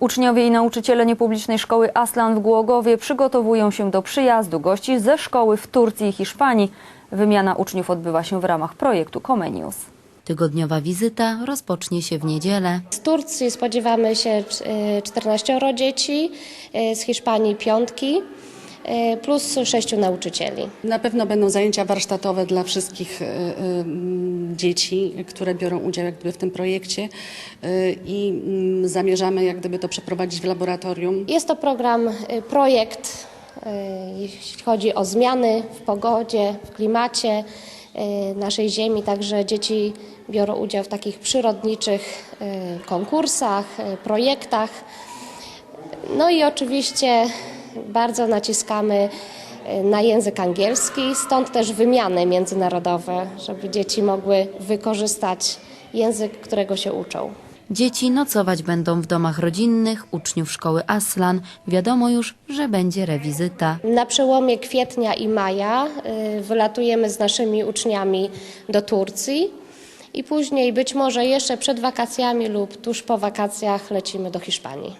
Uczniowie i nauczyciele niepublicznej szkoły Aslan w Głogowie przygotowują się do przyjazdu gości ze szkoły w Turcji i Hiszpanii. Wymiana uczniów odbywa się w ramach projektu Comenius. Tygodniowa wizyta rozpocznie się w niedzielę. Z Turcji spodziewamy się y, 14 dzieci, y, z Hiszpanii piątki, plus sześciu nauczycieli. Na pewno będą zajęcia warsztatowe dla wszystkich y, y, dzieci, które biorą udział jak gdyby w tym projekcie y, i mm, zamierzamy jak gdyby to przeprowadzić w laboratorium. Jest to program, y, projekt, y, jeśli chodzi o zmiany w pogodzie, w klimacie y, naszej Ziemi, także dzieci biorą udział w takich przyrodniczych y, konkursach, y, projektach. No i oczywiście bardzo naciskamy y, na język angielski, stąd też wymiany międzynarodowe, żeby dzieci mogły wykorzystać język, którego się uczą. Dzieci nocować będą w domach rodzinnych uczniów szkoły Aslan. Wiadomo już, że będzie rewizyta. Na przełomie kwietnia i maja y, wylatujemy z naszymi uczniami do Turcji i później być może jeszcze przed wakacjami lub tuż po wakacjach lecimy do Hiszpanii.